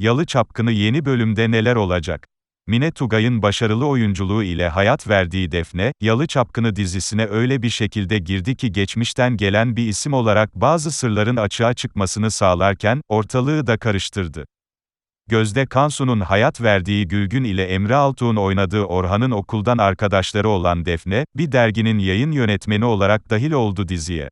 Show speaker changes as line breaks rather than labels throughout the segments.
Yalı Çapkını yeni bölümde neler olacak? Mine Tugay'ın başarılı oyunculuğu ile hayat verdiği Defne, Yalı Çapkını dizisine öyle bir şekilde girdi ki geçmişten gelen bir isim olarak bazı sırların açığa çıkmasını sağlarken, ortalığı da karıştırdı. Gözde Kansu'nun hayat verdiği Gülgün ile Emre Altuğ'un oynadığı Orhan'ın okuldan arkadaşları olan Defne, bir derginin yayın yönetmeni olarak dahil oldu diziye.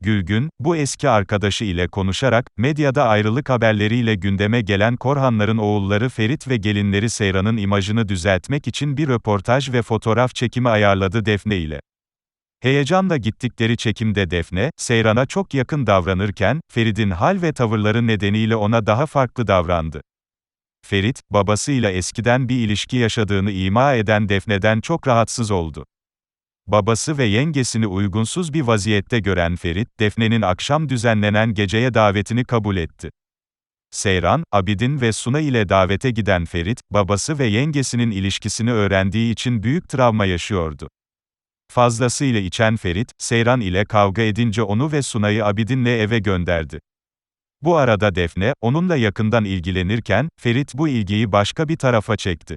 Gülgün, bu eski arkadaşı ile konuşarak, medyada ayrılık haberleriyle gündeme gelen Korhanların oğulları Ferit ve gelinleri Seyran'ın imajını düzeltmek için bir röportaj ve fotoğraf çekimi ayarladı Defne ile. Heyecanla gittikleri çekimde Defne, Seyran'a çok yakın davranırken, Ferit'in hal ve tavırları nedeniyle ona daha farklı davrandı. Ferit, babasıyla eskiden bir ilişki yaşadığını ima eden Defne'den çok rahatsız oldu. Babası ve yengesini uygunsuz bir vaziyette gören Ferit, Defne'nin akşam düzenlenen geceye davetini kabul etti. Seyran, Abidin ve Suna ile davete giden Ferit, babası ve yengesinin ilişkisini öğrendiği için büyük travma yaşıyordu. Fazlasıyla içen Ferit, Seyran ile kavga edince onu ve Suna'yı Abidin'le eve gönderdi. Bu arada Defne, onunla yakından ilgilenirken, Ferit bu ilgiyi başka bir tarafa çekti.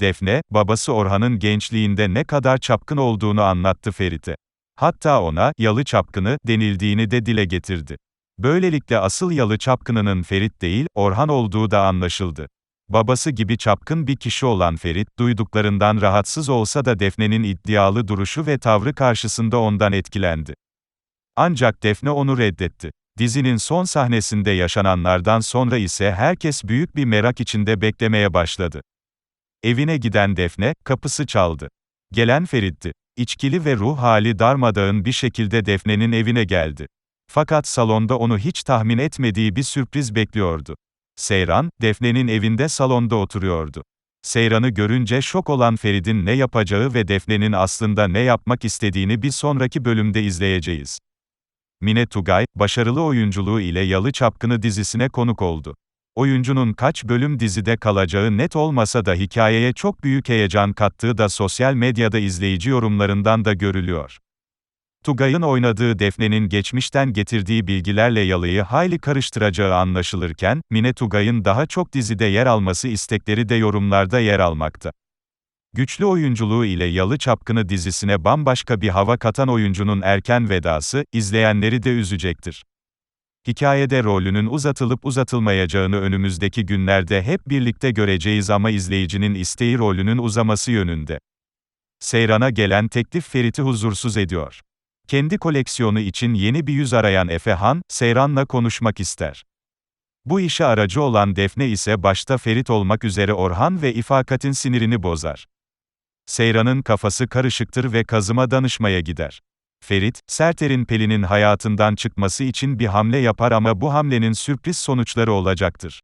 Defne, babası Orhan'ın gençliğinde ne kadar çapkın olduğunu anlattı Ferit'e. Hatta ona, yalı çapkını, denildiğini de dile getirdi. Böylelikle asıl yalı çapkınının Ferit değil, Orhan olduğu da anlaşıldı. Babası gibi çapkın bir kişi olan Ferit, duyduklarından rahatsız olsa da Defne'nin iddialı duruşu ve tavrı karşısında ondan etkilendi. Ancak Defne onu reddetti. Dizinin son sahnesinde yaşananlardan sonra ise herkes büyük bir merak içinde beklemeye başladı. Evine giden Defne, kapısı çaldı. Gelen Ferit'ti. İçkili ve ruh hali darmadağın bir şekilde Defne'nin evine geldi. Fakat salonda onu hiç tahmin etmediği bir sürpriz bekliyordu. Seyran, Defne'nin evinde salonda oturuyordu. Seyran'ı görünce şok olan Ferit'in ne yapacağı ve Defne'nin aslında ne yapmak istediğini bir sonraki bölümde izleyeceğiz. Mine Tugay, başarılı oyunculuğu ile Yalı Çapkını dizisine konuk oldu. Oyuncunun kaç bölüm dizide kalacağı net olmasa da hikayeye çok büyük heyecan kattığı da sosyal medyada izleyici yorumlarından da görülüyor. Tugay'ın oynadığı Defne'nin geçmişten getirdiği bilgilerle Yalı'yı hayli karıştıracağı anlaşılırken, Mine Tugay'ın daha çok dizide yer alması istekleri de yorumlarda yer almakta. Güçlü oyunculuğu ile Yalı Çapkını dizisine bambaşka bir hava katan oyuncunun erken vedası, izleyenleri de üzecektir. Hikayede rolünün uzatılıp uzatılmayacağını önümüzdeki günlerde hep birlikte göreceğiz ama izleyicinin isteği rolünün uzaması yönünde. Seyran'a gelen teklif Ferit'i huzursuz ediyor. Kendi koleksiyonu için yeni bir yüz arayan Efe Han, Seyran'la konuşmak ister. Bu işe aracı olan Defne ise başta Ferit olmak üzere Orhan ve İfakat'in sinirini bozar. Seyran'ın kafası karışıktır ve kazıma danışmaya gider. Ferit, Serter'in Pelin'in hayatından çıkması için bir hamle yapar ama bu hamlenin sürpriz sonuçları olacaktır.